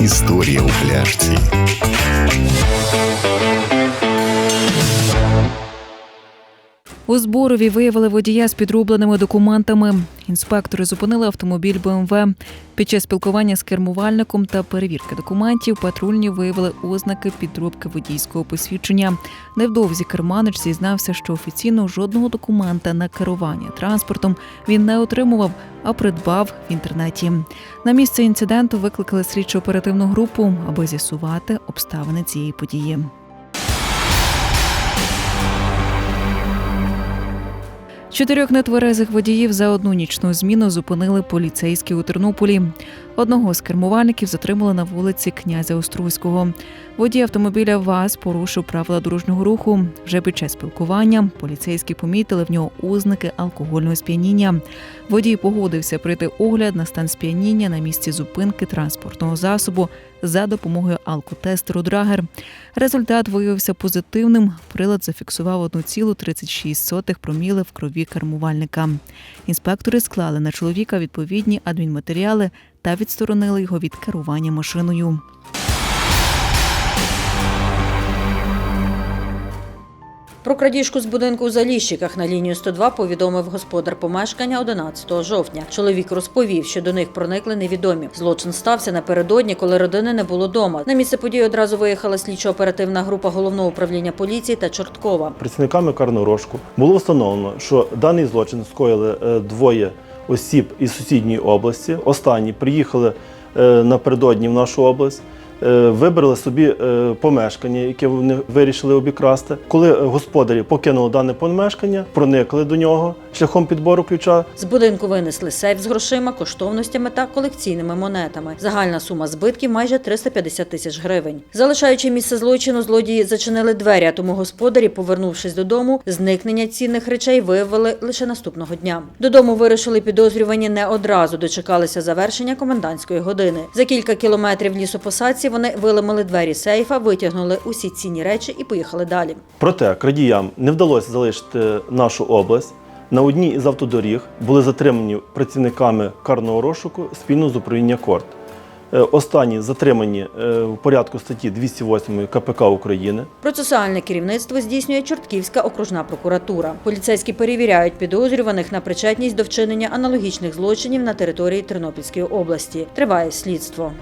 История у. У Зборові виявили водія з підробленими документами. Інспектори зупинили автомобіль БМВ. Під час спілкування з кермувальником та перевірки документів патрульні виявили ознаки підробки водійського посвідчення. Невдовзі керманич зізнався, що офіційно жодного документа на керування транспортом він не отримував, а придбав в інтернеті. На місце інциденту викликали слідчо-оперативну групу, аби з'ясувати обставини цієї події. Чотирьох нетверезих водіїв за одну нічну зміну зупинили поліцейські у Тернополі. Одного з кермувальників затримали на вулиці князя Острозького. Водій автомобіля ВАЗ порушив правила дорожнього руху. Вже під час спілкування поліцейські помітили в нього ознаки алкогольного сп'яніння. Водій погодився пройти огляд на стан сп'яніння на місці зупинки транспортного засобу за допомогою алкотестеру Драгер. Результат виявився позитивним. Прилад зафіксував 1,36 проміли в крові кермувальника. Інспектори склали на чоловіка відповідні адмінматеріали та відсторонили його від керування машиною. Про крадіжку з будинку у Заліщиках на лінію 102 повідомив господар помешкання 11 жовтня. Чоловік розповів, що до них проникли невідомі. Злочин стався напередодні, коли родини не було дома. На місце події одразу виїхала слідчо-оперативна група головного управління поліції та Чорткова. Працівниками карного розшуку було встановлено, що даний злочин скоїли е, двоє осіб із сусідньої області. Останні приїхали е, напередодні в нашу область. Е, Вибрали собі е, помешкання, яке вони вирішили обікрасти. Коли господарі покинули дане помешкання, проникли до нього шляхом підбору ключа. З будинку винесли сейф з грошима, коштовностями та колекційними монетами. Загальна сума збитків майже 350 тисяч гривень. Залишаючи місце злочину, злодії зачинили двері, а тому господарі, повернувшись додому, зникнення цінних речей виявили лише наступного дня. Додому вирушили підозрювані не одразу, дочекалися завершення комендантської години. За кілька кілометрів лісопосадці вони виламали двері сейфа, витягнули усі цінні речі і поїхали далі. Проте крадіям не вдалося залишити нашу область. На одній із автодоріг були затримані працівниками карного розшуку спільно з управління Корт. Е, Останні затримані е, в порядку статті 208 КПК України. Процесуальне керівництво здійснює Чортківська окружна прокуратура. Поліцейські перевіряють підозрюваних на причетність до вчинення аналогічних злочинів на території Тернопільської області. Триває слідство.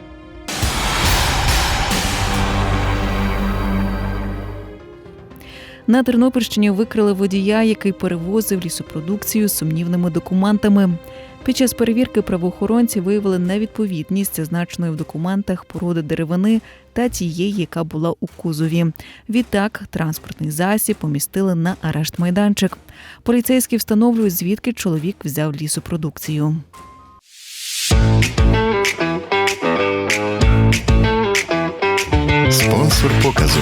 На Тернопільщині викрили водія, який перевозив лісопродукцію з сумнівними документами. Під час перевірки правоохоронці виявили невідповідність зазначеної в документах породи деревини та тієї, яка була у кузові. Відтак транспортний засіб помістили на арешт майданчик. Поліцейські встановлюють, звідки чоловік взяв лісопродукцію. Спонсор показу.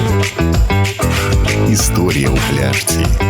Історія у пляшці.